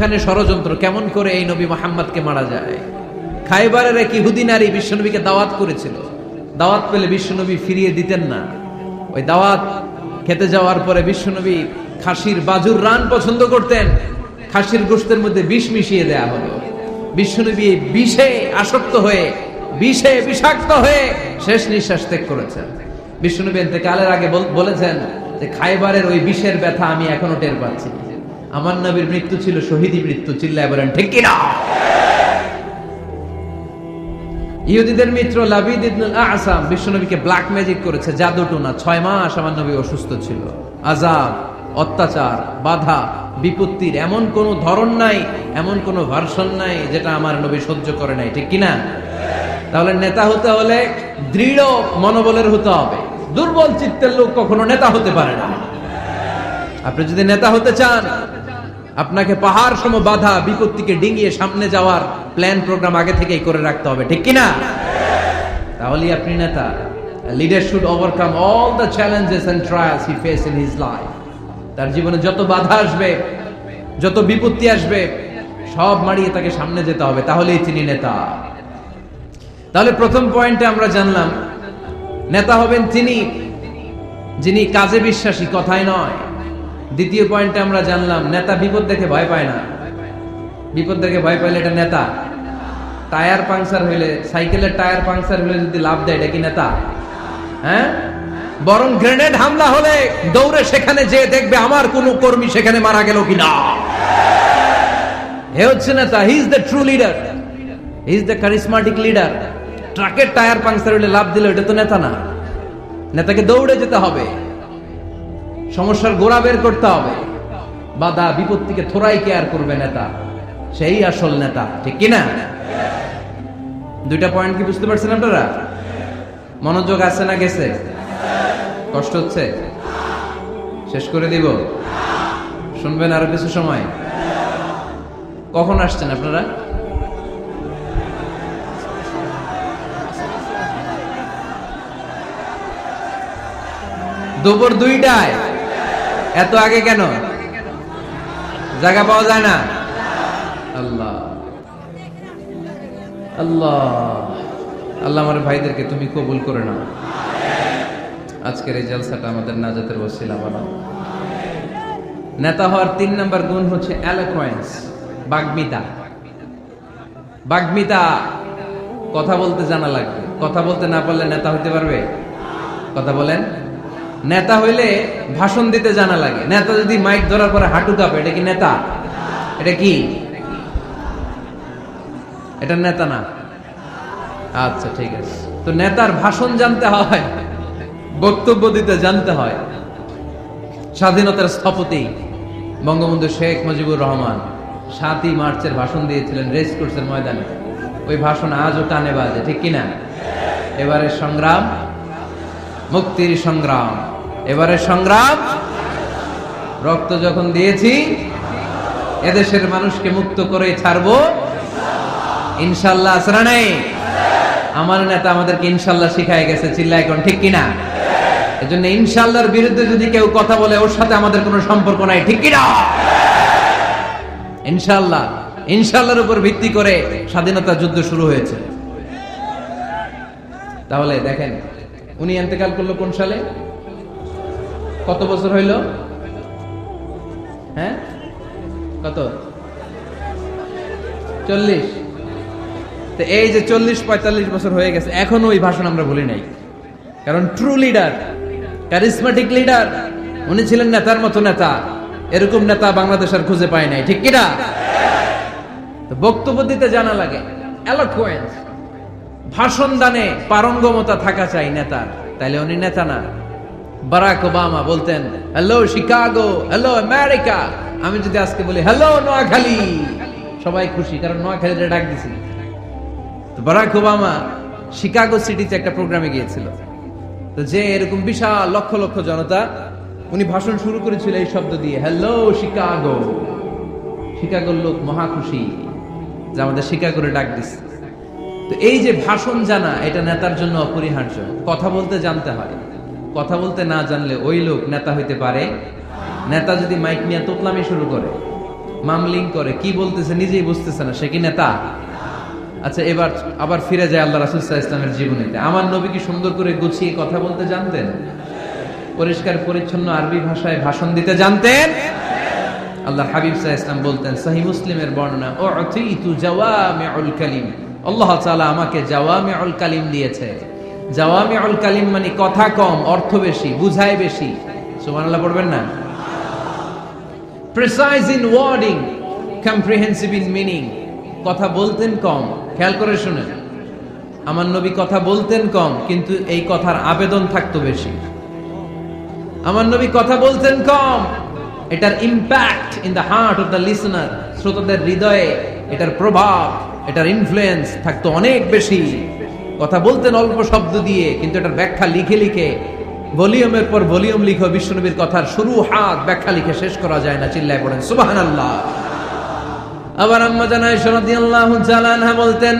ওখানে ষড়যন্ত্র, কেমন করে এই নবী মোহাম্মদকে মারা যায়? খাইবারের এক ইহুদি নারী বিশ্বনবীকে দাওয়াত করেছিল। দাওয়াত পেলে বিশ্বনবী ফিরিয়ে দিতেন না। ওই দাওয়াত খেতে যাওয়ার পরে বিশ্বনবী খাসির বাজুর রান পছন্দ করতেন। খাসির গোস্তের মধ্যে বিষ মিশিয়ে দেয়া হলো। বিশ্বনবী বিষে আসক্ত হয়ে, বিষে বিষাক্ত হয়ে শেষ নিঃশ্বাস ত্যাগ করেছেন। বিষ্ণুনবী কালের আগে বলেছেন যে খাইবারের ওই বিষের ব্যথা আমি এখনও টের পাচ্ছি। আমার নবীর মৃত্যু ছিল শহীদি মৃত্যু, চিল্লায় বলেন, ঠিক কিনা? ইহুদিদের মিত্র লাবিদ ইবনুল আসাম বিশ্বনবীকে ব্ল্যাক ম্যাজিক করেছে, জাদু টোনা। ছয় মাস আমার নবী অসুস্থ ছিল। আজাব অত্যাচার, বাধা, বিপত্তির এমন কোন ধরন নাই, এমন কোন ভার্সন নাই যেটা আমার নবী সহ্য করে নাই, ঠিক কিনা? তাহলে নেতা হতে হলে দৃঢ় মনোবলের হতে হবে। দুর্বল চিত্তের লোক কখনো নেতা হতে পারে না। আপনি যদি নেতা হতে চান আপনাকে পাহাড় সম বাধা বিপত্তিকে ডিঙিয়ে সামনে যাওয়ার প্ল্যান প্রোগ্রাম আগে থেকেই করে রাখতে হবে, ঠিক কিনা? তাহলেই আপনি নেতা leader should overcome all the challenges and trials he face in his life তার জীবনে যত বাধা আসবে, যত বিপত্তি আসবে, সব মারিয়ে তাকে সামনে যেতে হবে, তাহলেই তিনি নেতা। তাহলে প্রথম পয়েন্টে আমরা জানলাম, নেতা হবেন তিনি, যিনি কাজে বিশ্বাসী কথায় নয়। দ্বিতীয় পয়েন্টে আমরা জানলাম, নেতা বিপদ দেখে ভয় পায় না। বিপদ দেখে ভয় পাইলে এটা নেতা। টায়ার পাংচার হইলে, সাইকেলের টায়ার পাংচার হইলে যদি লাভ দেয়, এটা কি নেতা? হ্যাঁ? বরং গ্রেনেড হামলা হলে দৌড়ে সেখানে যে দেখবে আমার কোন কর্মী সেখানে মারা গেল কিনা। হে হচ্ছে নেতা he is the true leader he is the charismatic leader ট্রাকের টায়ার পাংচার হইলে লাভ দিলে এটা তো নেতা না। নেতাকে দৌড়ে যেতে হবে। সমস্যার গোড়া বের করতে হবে। বাধা বিপত্তিকে থোড়াই কেয়ার করবে নেতা। সেই আসল নেতা, ঠিক কিনা? দুইটা পয়েন্ট কি বুঝতে পারছেন আপনারা? মনোযোগ আছে না গেছে? কষ্ট হচ্ছে? শেষ করে দিব। শুনবেন আরও কিছু সময়। কখন আসছেন আপনারা? দুপুর দুইটায়। এত আগে কেন? জায়গা পাওয়া যায় না? আল্লাহ। আল্লাহ। আল্লাহ আমার ভাইদেরকে তুমি কবুল করে নাও। আজকের এই জলসাটা আমাদের নাজাতের বসিলা বানাও। নেতা হওয়ার তিন নম্বর গুণ হচ্ছে অ্যালোকোয়েন্স বাগ্মিতা। বাগ্মিতা, কথা বলতে জানা লাগবে। কথা বলতে না পারলে নেতা হতে পারবে? কথা বলেন। নেতা হইলে ভাষণ দিতে জানা লাগে। নেতা যদি মাইক ধরার পরে হাঁটু কাঁপে, এটা কি নেতা? এটা কি? এটা নেতা না। আচ্ছা ঠিক আছে। তো নেতার ভাষণ জানতে হয়, বক্তব্য দিতে জানতে হয়। স্বাধীনতার স্থপতি বঙ্গবন্ধু শেখ মুজিবুর রহমান সাতই মার্চের ভাষণ দিয়েছিলেন রেস কোর্সের ময়দানে। ওই ভাষণ আজও কানে বাজে, ঠিক কিনা? এবারের সংগ্রাম মুক্তির সংগ্রাম। এবারে সংগ্রাম, রক্ত যখন দিয়েছি, এদেশের মানুষকে মুক্ত করে ছাড়বো। ইনশাল্লাহ আসরা নেই? আমার নেতা আমাদেরকে ইনশাল্লাহ শিখায় গেছে চিল্লা এখন ঠিক কিনা? এজন্য ইনশাল্লাহর বিরুদ্ধে যদি কেউ কথা বলে, ওর সাথে আমাদের কোনো সম্পর্ক নাই, ঠিক কিনা? ইনশাল্লাহ, ইনশাল্লাহর উপর ভিত্তি করে স্বাধীনতা যুদ্ধ শুরু হয়েছে। তাহলে দেখেন উনি এন্তেকাল করল কোন সালে? কত বছর হইল? হ্যাঁ? কত? চল্লিশ। তো এই যে চল্লিশ, পঁয়তাল্লিশ বছর হয়ে গেছে, এখনও ওই ভাষণ আমরা ভুলি নাই। কারণ ট্রু লিডার ক্যারিসমেটিক লিডার উনি ছিলেন নেতার মতো নেতা। এরকম নেতা বাংলাদেশ আর খুঁজে পায় নাই, ঠিক কিনা? বক্তব্য দিতে জানা লাগে এলোকুয়েন্স ভাষণ দানে পারঙ্গমতা থাকা চাই নেতার তাইলে উনি নেতা না। বারাক ওবামা বলতেন হ্যালো শিকাগো হ্যালো আমেরিকা আমি যদি আজকে বলি হ্যালো নোয়াখালী। সবাই খুশি, কারণ নোয়াখালীতে ডাক দিছি। তো বারাক ওবামা শিকাগো সিটিতে একটা প্রোগ্রামে গিয়েছিল। তো যে এরকম বিশাল লক্ষ লক্ষ জনতা, উনি ভাষণ শুরু করেছিল এই শব্দ দিয়ে হ্যালো শিকাগো শিকাগোর লোক মহা খুশি, যে আমাদের শিকাগোরে ডাক দিচ্ছে তো এই যে ভাষণ জানা, এটা নেতার জন্য অপরিহার্য। কথা বলতে জানতে হয়। কথা বলতে না জানলে ওই লোক নেতা হইতে পারে। নেতা যদি মাইক নিয়ে তোতলামি শুরু করে, মামলিং করে, কি বলতেছে নিজেই বুঝতেছে না, সে কি নেতা? আচ্ছা এবার আবার ফিরে যায় আল্লাহ রাসুল ইসলামের জীবনীতে। আমার নবী কি সুন্দর করে গুছিয়ে কথা বলতে জানতেন? পরিষ্কার, পরিচ্ছন্ন আরবি ভাষায় ভাষণ দিতে জানতেন? আল্লাহ হাবিব সাহা ইসলাম বলতেন সাহি মুসলিমের বর্ণনা ও অথিতু জাওয়ামিউল কালিম। আল্লাহ আমাকে জাওয়ামিউল কালিম দিয়েছে। জাওয়ামিউল কালিম মানে কথা কম, অর্থ বেশি বুঝায় বেশি। সুবহানাল্লাহ পড়বেন না? In wording comprehensive in meaning কথা বলতেন কম, খেয়াল করে শুনেন। আমার নবী কথা বলতেন কম, কিন্তু এই কথার আবেদন থাকতো বেশি। আমার নবী কথা বলতেন কম, এটার impact in the heart of the listener শ্রোতাদের হৃদয়ে, এটার প্রভাব। এটার ইনফ্লুয়েন্স থাকতো অনেক বেশি কথা বলতেন অল্প শব্দ দিয়ে কিন্তু এটার ব্যাখ্যা লিখে লিখে ভলিউমের পর ভলিউম লিখে বিশ্বনবীর কথার শুরু হাত ব্যাখ্যা লিখে শেষ করা যায় না চিল্লায় পড়েন সুবাহান আল্লাহ আবার আম্মা জানাই রাদিয়াল্লাহু তাআলা আনহা বলতেন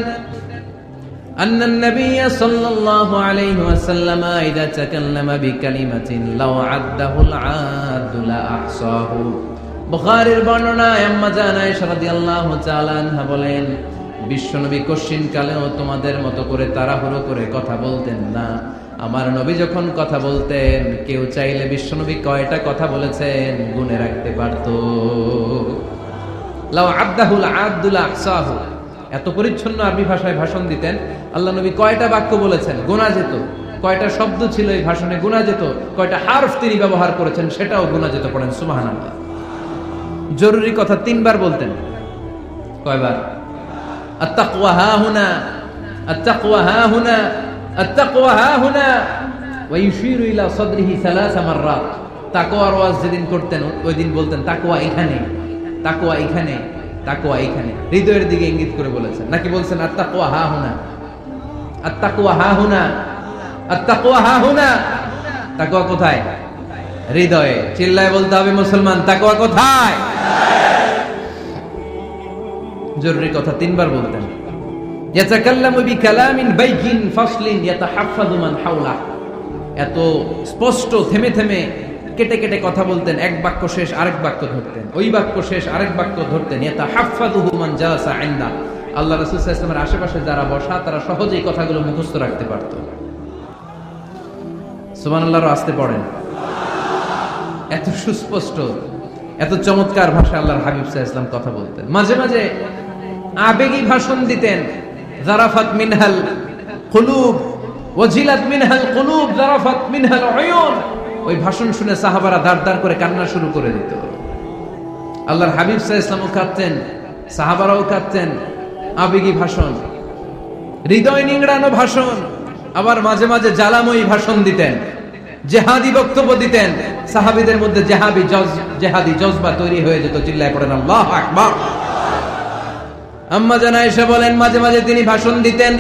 أن النبي صلى الله عليه وسلم إذا تكلم بكلمة لو عده العاد لأحصاه বুখারীর বর্ণনায় আম্মা জান আয়েশা রাদিয়াল্লাহু তাআলা আনহা বলেন বিশ্বনবী কশিন কালেও তোমাদের মতো করে তাড়াহুড়ো করে কথা বলতেন না। আমার নবী যখন কথা বলতেন, কেউ চাইলে বিশ্বনবী কয়টা কথা বলেছেন গুনে রাখতে পারতো। এত পরিচ্ছন্ন আরবি ভাষায় ভাষণ দিতেন, আল্লাহ নবী কয়টা বাক্য বলেছেন? গোনা যেত। কয়টা শব্দ ছিল এই ভাষণে? গোনা যেত। কয়টা হার্ফ তিনি ব্যবহার করেছেন সেটাও গোনা যেত পড়েন সুবাহান জরুরি কথা তিনবার বলতেন। কয়বার? আত্তাকওয়া হা হুনা আত্তাকওয়া হা হুনা আত্তাকওয়া হা হুনা। ওয়া ইউশিরু ইলা সাদরিহি সালাসা মাররাত। তাকওয়ার ওয়াজ যেদিন করতেন, ওই দিন বলতেন, তাকওয়া এখানে তাকওয়া এখানে তাকওয়া এখানে। হৃদয়ের দিকে ইঙ্গিত করে বলেছেন। নাকি বলছেন আত্তাকওয়া হা হুনা? আত্তাকওয়া হা হুনা? আত্তাকওয়া হা হুনা? তাকওয়া কোথায়? হৃদয়ে। চিল্লায় বলতে হবে মুসলমান, তাকওয়া কোথায়? জরুরি কথা তিনবার বলতেন। এত স্পষ্ট, থেমে থেমে, কেটে কেটে কথা বলতেন, এক বাক্য শেষ, আরেক বাক্য ধরতেন। ওই বাক্য শেষ, আরেক বাক্য ধরতেন আল্লাহ আশেপাশে যারা বসা, তারা সহজেই কথাগুলো মুখস্থ রাখতে পারত। সুমান সুবহানাল্লাহর আসতে পড়েন। এত সুস্পষ্ট, এত চমৎকার ভাষা আল্লাহর হাবিব সাহা ইসলাম কথা বলতেন। মাঝে মাঝে আবেগী ভাষণ দিতেন। জারাফাত মিনহাল কুলুব, ওয়াজিলাত মিনহাল কুলুব, জারাফাত মিনহাল উয়ুন। ওই ভাষণ শুনে সাহাবারা দাঁড় দাঁড় করে কান্না শুরু করে দিত। আল্লাহর হাবিব সাহা ইসলামও কাঁদতেন, সাহাবারাও কাঁদতেন। আবেগী ভাষণ, হৃদয় নিংড়ানো ভাষণ, আবার মাঝে মাঝে জ্বালাময়ী ভাষণ দিতেন। জেহাদি বক্তব্য দিতেন। সাহাবিদের মধ্যে জেহাবি জেহাদি জজবা তৈরি হয়ে যেত, চিল্লায় পড়েন, আল্লাহ আকবার। আম্মা জানা এসে বলেন, মাঝে মাঝে তিনি ভাষণ দিতেন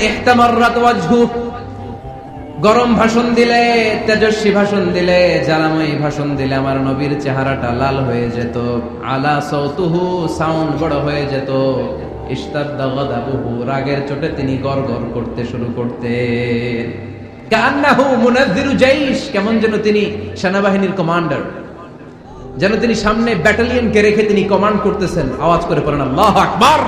গরম ভাষণ দিলে, তেজস্বী ভাষণ দিলে, জ্বালাময়ী ভাষণ দিলে আমার নবীর চেহারাটা লাল হয়ে যেত। আলা সৌতুহু সাউন্ড বড় হয়ে যেত। ইস্তাদ্দা গদাবুহু, রাগের চোটে তিনি গড় গড় করতে শুরু করতেন। কেমন যেন তিনি সেনাবাহিনীর কমান্ডার। যেন তিনি সামনে ব্যাটালিয়নকে রেখে তিনি কমান্ড করতেছেন। আওয়াজ করে পড়েন আল্লাহ আকবার।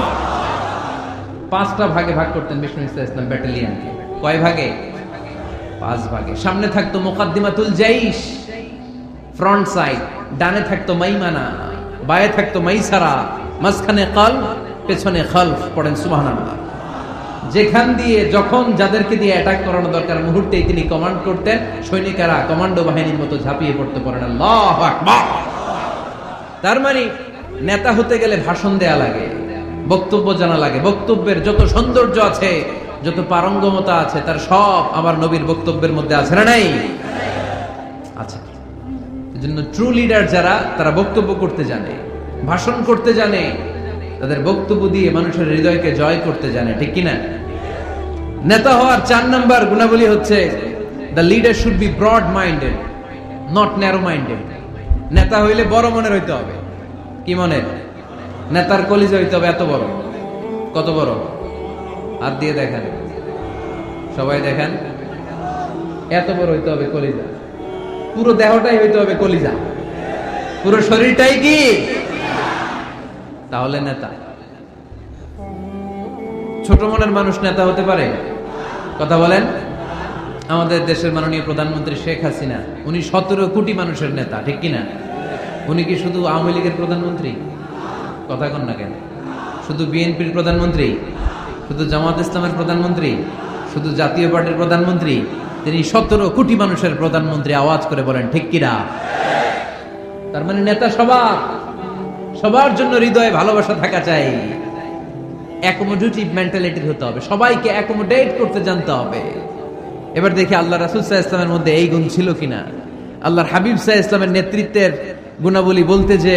পাঁচটা ভাগে ভাগ করতেন বিষ্ণু ইসলাম ব্যাটালিয়নকে কয় ভাগে? পাঁচ ভাগে। সামনে থাকতো মোকাদ্দিমাতুল জাইশ। Front side. ডানে থাকতো মাইমানা। বায়ে থাকতো মাইসারা। মাঝখানে কল পেছনে খলফ পড়েন সুবহানাল্লাহ। যেখান দিয়ে যখন যাদেরকে দিয়ে অ্যাটাক করানো দরকার মুহূর্তেই তিনি কমান্ড করতেন, সৈনিকেরা কমান্ডো বাহিনীর মতো ঝাঁপিয়ে পড়তে পারেন। তার মানে নেতা হতে গেলে ভাষণ দেয়া লাগে। বক্তব্য জানা লাগে। বক্তব্যের যত সৌন্দর্য আছে, যত পারঙ্গমতা আছে, তার সব আমার নবীর বক্তব্যের মধ্যে আছে, না নাই? আচ্ছা। জন্য ট্রু লিডার যারা, তারা বক্তব্য করতে জানে, ভাষণ করতে জানে, তাদের বক্তব্য দিয়ে মানুষের হৃদয়কে জয় করতে জানে, ঠিক কিনা নেতা হওয়ার চার নাম্বার গুণাবলী হচ্ছে the leader should be broad minded not narrow minded নেতা হইলে বড় মনের হইতে হবে। কি মনের? নেতার কলিজা হইতে হবে এত বড়। কত বড়? হাত দিয়ে দেখেন। সবাই দেখেন। এত বড় হইতে হবে কলিজা। পুরো দেহটাই হইতে হবে কলিজা। পুরো শরীরটাই কি? তাহলে নেতা। ছোট মনের মানুষ নেতা হতে পারে। কথা বলেন। আমাদের দেশের মাননীয় প্রধানমন্ত্রী শেখ হাসিনা, উনি সতেরো কোটি মানুষের নেতা, ঠিক কিনা? উনি কি শুধু আওয়ামী লীগের প্রধানমন্ত্রী? কথা কন না কেন? শুধু বিএনপির প্রধানমন্ত্রী, শুধু জামাত ইসলামের প্রধানমন্ত্রী, শুধু জাতীয় পার্টির প্রধানমন্ত্রী, তিনি সতেরো কোটি মানুষের প্রধানমন্ত্রী আওয়াজ করে বলেন, ঠিক কিনা? তার মানে নেতা সবার সবার জন্য হৃদয়ে ভালোবাসা থাকা চাই। অ্যাকোমোডেটিভ মেন্টালিটির হতে হবে, সবাইকে অ্যাকোমোডেট করতে জানতে হবে। এবার দেখি আল্লাহ রাসুল সাহা ইসলামের মধ্যে এই গুণ ছিল কিনা। আল্লাহর হাবিব ইসলামের নেতৃত্বের গুণাবলী বলতে যে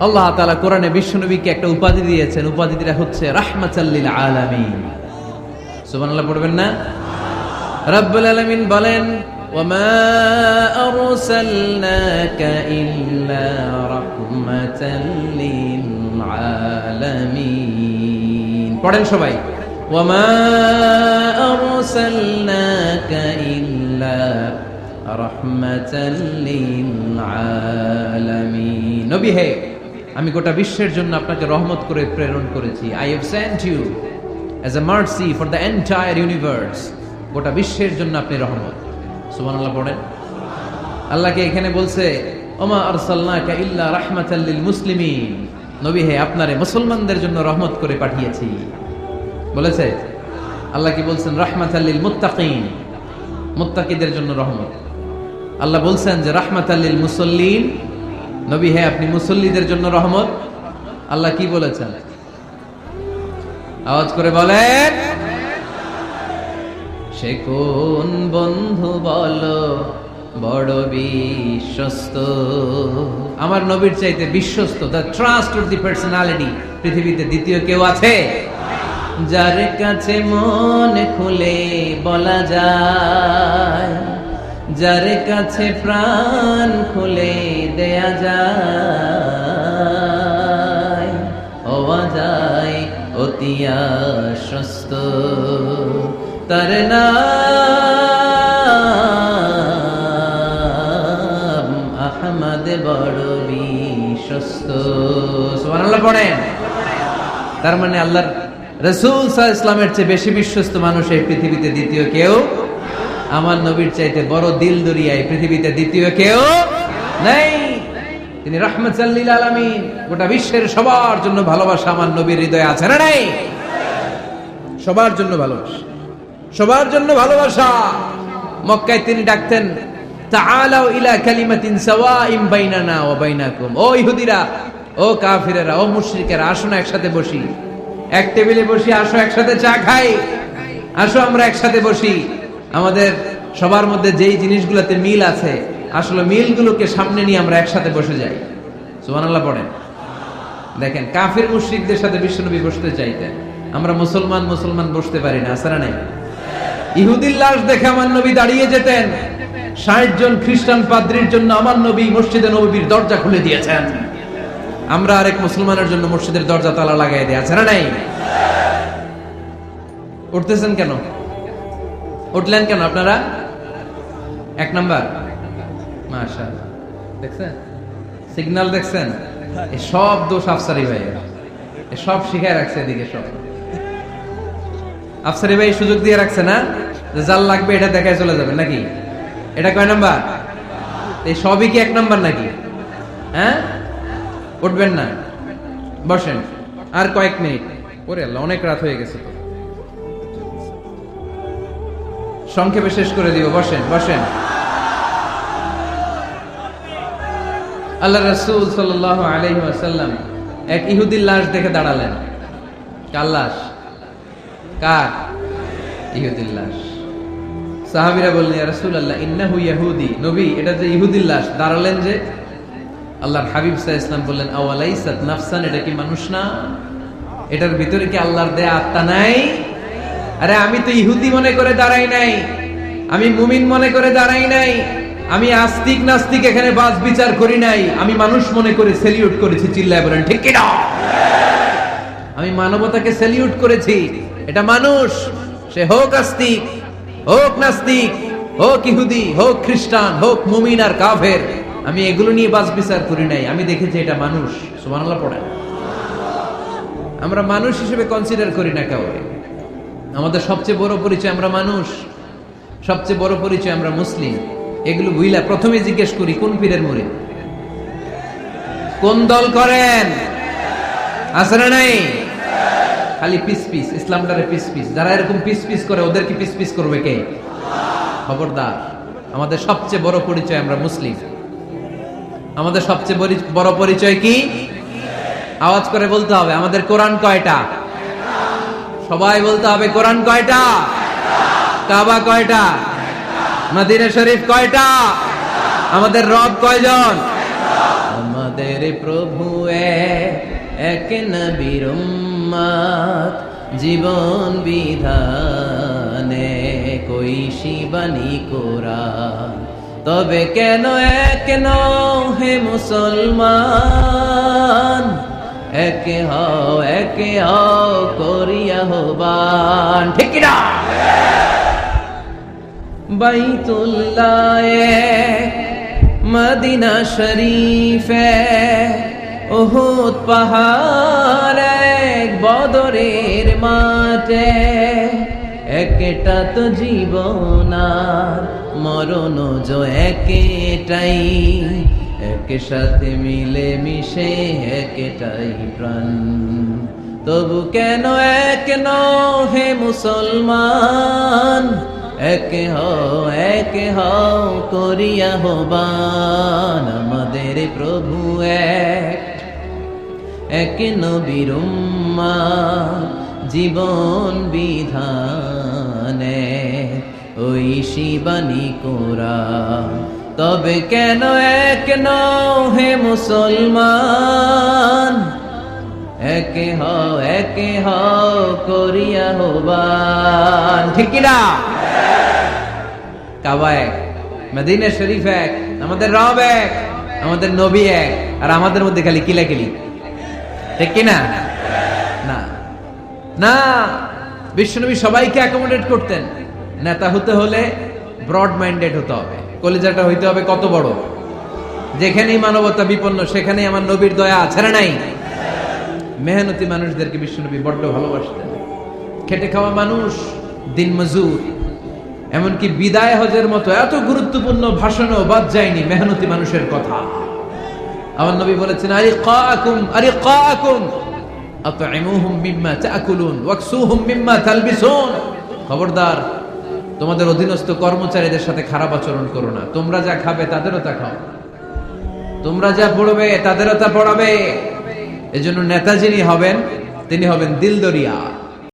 আল্লাহ তালা কোরআনে বিশ্বনবীকে একটা উপাধি দিয়েছেন উপাধিটা হচ্ছে রাহমাতাল্লিল আলামিন সুবহানাল্লাহ পড়বেন না রব্বুল আলামিন বলেন وما أرسلناك إلا رحمة للعالمين পড়েন সবাই وما أرسلناك إلا رحمة للعالمين নবী হে আমি গোটা বিশ্বের জন্য আপনাকে রহমত করে প্রেরণ করেছি। I have sent you as a mercy for the entire universe গোটা বিশ্বের জন্য আপনি রহমত। সুবহানাল্লাহ পড়েন। আল্লাহকে এখানে বলছে, ওমা আরসালনাকা ইল্লা রাহমাতাল লিল মুসলিমিন। নবী হে, আপনারে মুসলমানদের জন্য রহমত করে পাঠিয়েছি। বলেছে, আল্লাহ কি বলছেন? রাহমাতাল লিল মুত্তাকিন। মুত্তাকিদের জন্য রহমত। আল্লাহ বলছেন যে, রাহমাতাল লিল মুসল্লিন। নবী হে আপনি মুসল্লিদের জন্য রহমত। আল্লাহ কি বলেছেন? আওয়াজ করে বলেন, সে কোন বন্ধু বলো, বড় বিশ্বস্ত। আমার নবীর চাইতে বিশ্বস্ত the trust of the personality পৃথিবীতে দ্বিতীয় কেউ আছে? যার কাছে মন খুলে বলা যায় যার কাছে প্রাণ খুলে দেয়া যায়, হওয়া যায় অতি আশ্বস্ত। তার নাম আহমদ বড় বিশ্বস্ত। তার মানে আল্লাহর রসুল সাহ ইসলামের চেয়ে বেশি বিশ্বস্ত মানুষ এই পৃথিবীতে দ্বিতীয় কেউ আমার নবীর চাইতে বড় দিল দরিয়ায় পৃথিবীতে দ্বিতীয় কেউ নেই। তিনি রহমত আলামিন, গোটা বিশ্বের সবার জন্য ভালোবাসা আমার নবীর হৃদয়ে আছে না নাই? সবার জন্য ভালোবাসা। সবার জন্য ভালোবাসা। মক্কায় তিনি ডাকতেন ইলা ও ইহুদিরা, ও ও আসো না একসাথে বসি। এক টেবিলে বসি, আসো একসাথে চা খাই। আসো আমরা একসাথে বসি। আমাদের সবার মধ্যে যেই জিনিসগুলোতে মিল আছে, আসলে মিলগুলোকে সামনে নিয়ে আমরা একসাথে বসে যাই। সুবহানাল্লাহ পড়েন। দেখেন, কাফির মুশরিকদের সাথে বিশ্বনবী বসতে চাইতেন। আমরা মুসলমান মুসলমান বসতে পারি না আসারা নাই? ইহুদির লাশ দেখে আমার নবী দাঁড়িয়ে যেতেন। ষাট জন খ্রিস্টান পাদ্রির জন্য আমার নবী মসজিদে নবীর দরজা খুলে দিয়েছেন। আমরা আরেক মুসলমানের জন্য মসজিদের দরজা তালা লাগাই দিয়ে আছে না নাই? উঠতেছেন কেন? উঠলেন কেন আপনারা? এক নাম্বার। দেখছেন? সিগন্যাল দেখছেন? সব দোষ আফসারি ভাই সব শিখায় রাখছে এদিকে সব। আফসারি ভাই সুযোগ দিয়ে রাখছে না? যে জাল লাগবে এটা দেখায় চলে যাবে নাকি? এটা কয় নাম্বার? এই সবই কি এক নাম্বার নাকি? হ্যাঁ? উঠবেন না। বসেন। আর কয়েক মিনিট। ওরে অনেক রাত হয়ে গেছে তো। সংক্ষেপে শেষ করে দিব বসেন বসেন। আল্লাহ রসুল সাল আলহিম এক ইহুদির লাশ দেখে দাঁড়ালেন। কার লাশ? কার? ইহুদির লাশ। সাহাবিরা বললেন রসুল আল্লাহ ইন্নাহু ইয়াহুদি। নবী, এটা যে ইহুদির লাশ, দাঁড়ালেন যে? আল্লাহর হাবিব সাহ ইসলাম বললেন, আওয়ালাইসাত নাফসান, এটা কি মানুষ না? এটার ভিতরে কি আল্লাহর দেয়া আত্মা নাই? আরে আমি তো ইহুদি মনে করে দাঁড়াই নাই। আমি মুমিন মনে করে দাঁড়াই নাই। আমি আস্তিক নাস্তিক এখানে বাস বিচার করি নাই। আমি মানুষ মনে করে সেলিউট করেছি, চিল্লায় বলেন, ঠিক কিনা? আমি মানবতাকে সেলিউট করেছি। এটা মানুষ। সে হোক আস্তিক, হোক নাস্তিক, হোক ইহুদি, হোক খ্রিস্টান, হোক মুমিন আর কাফের, আমি এগুলো নিয়ে বাস বিচার করি নাই। আমি দেখেছি এটা মানুষ। সুবহানাল্লাহ আমরা মানুষ হিসেবে কনসিডার করি না কাউকে। আমাদের সবচেয়ে বড় পরিচয় আমরা মানুষ, সবচেয়ে বড় পরিচয় আমরা মুসলিম। এগুলো বুইলা প্রথমে জিজ্ঞেস করি, কোন পীরের মুড়ি? কোন দল করেন? না নাই? খালি পিস পিস ইসলামটারে পিস পিস। যারা এরকম পিস পিস করে ওদেরকে পিস পিস করবে কে? খবরদার। আমাদের সবচেয়ে বড় পরিচয় আমরা মুসলিম। আমাদের সবচেয়ে বড় পরিচয় কি? আওয়াজ করে বলতে হবে, আমাদের কোরআন কয়টা? সবাই বলতে হবে কোরআন কয়টা? কাবা কয়টা? মদিনা শরীফ কয়টা? আমাদের রব কয়জন? আমাদের প্রভু এক, নবীর জীবন বিধানে কই শিবানী কোরআন? তবে কেন এক নও হে মুসলমান? একে হও একে হও করিয়া হবান। ঠিক না বাইতুল্লাহ মদিনা শরীফে ওহুদ পাহাড় এক বদরের মাঠে একটা তো জীবন মরণ যো একেটাই। এক সাথে মিলে মিশে একটাই প্রাণ। তবু কেন এক ন হে মুসলমান? এক হও এক হও করিয়া হবান আমাদের প্রভু এক এক নবীর জীবন বিধানে ওই শিবানী কোরা তবে কেন এক হে মুসলমান? একে হও একে হও করিয়া হবান। ঠিক না? কাবা এক, মদিনা শরীফ এক, আমাদের রব এক, আমাদের নবী এক, আর আমাদের মধ্যে খালি কিলাকিলি। ঠিক কিনা না? না। বিশ্বনবী সবাইকে অ্যাকোমোডেট করতেন। নেতা হতে হলে ব্রড মাইন্ডেড হতে হবে। কলিজাটা হইতে হবে কত বড়? যেখানেই মানবতা বিপন্ন, সেখানেই আমার নবীর দয়া আছে নাই? মেহনতি মানুষদেরকে বিশ্বনবী বড্ড ভালোবাসতেন। খেটে খাওয়া মানুষ, দিন মজুর। এমনকি বিদায় হজের মতো এত গুরুত্বপূর্ণ ভাষণও বাদ যায়নি মেহনতি মানুষের কথা। আমার নবী বলেছেন আরে কাকুম আরে কাকুম আতইমুহুম মিম্মা তাকুলুন, ওয়াকসুহুম মিম্মা তালবিসুন। খবরদার তোমাদের অধীনস্থ কর্মচারীদের সাথে খারাপ আচরণ করো না। তোমরা যা খাবে, তাদেরও তা খাও। তোমরা যা পড়বে, তাদেরও তা পড়াবে। এজন্য নেতা যিনি হবেন, তিনি হবেন দিলদরিয়া।